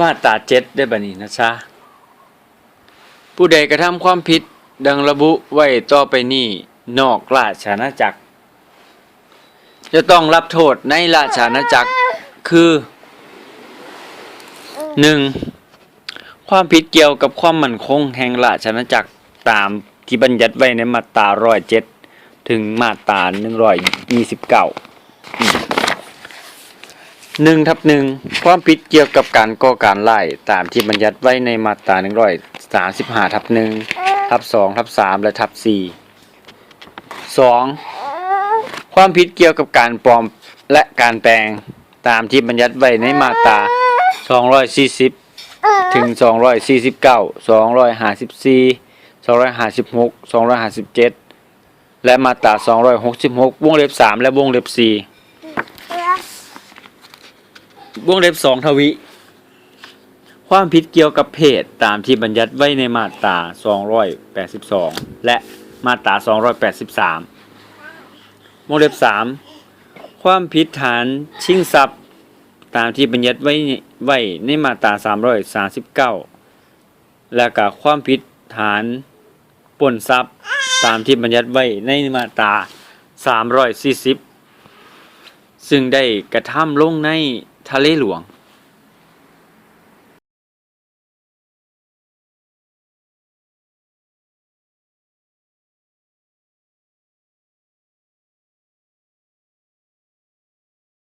มาตราเจ็ดได้บันี้นะจ๊ะผู้ใดกระทำความผิดดังระบุไว้ต่อไปนี้นอกราชอาณาจักร จะต้องรับโทษในราชอาณาจักรคือหนึ่งความผิดเกี่ยวกับความมั่นคงแห่งราชอาณาจักรตามที่บัญญัติไว้ในมาตรา107 ถึงมาตรา129 หนึ่งทับหนึ่งความผิดเกี่ยวกับการก่อการร้ายตามที่บัญญัติไว้ในมาตราหนึ่งร้อยสามสิบห้าทับหนึ่งทับสองทับสามและทับสี่สองความผิดเกี่ยวกับการปลอมและการแปลงตามที่บัญญัติไว้ในมาตรา240ถึง249 254 256 257และมาตรา266วงเล็บ3และวงเล็บ4 วงเล็บ2ทวีความผิดเกี่ยวกับเพศตามที่บัญญัติไว้ในมาตรา 282 และมาตรา 283 วงเล็บสามความผิดฐานชิงทรัพย์ตามที่บัญญัติไว้ไว้ในมาตราสามร้อยสาสิบเก้าและก็ความผิดฐานปล้นทรัพย์ตามที่บัญญัติไว้ในมาตราสามร้อยสี่สิบซึ่งได้กระทำลงใน ทะเลหลวง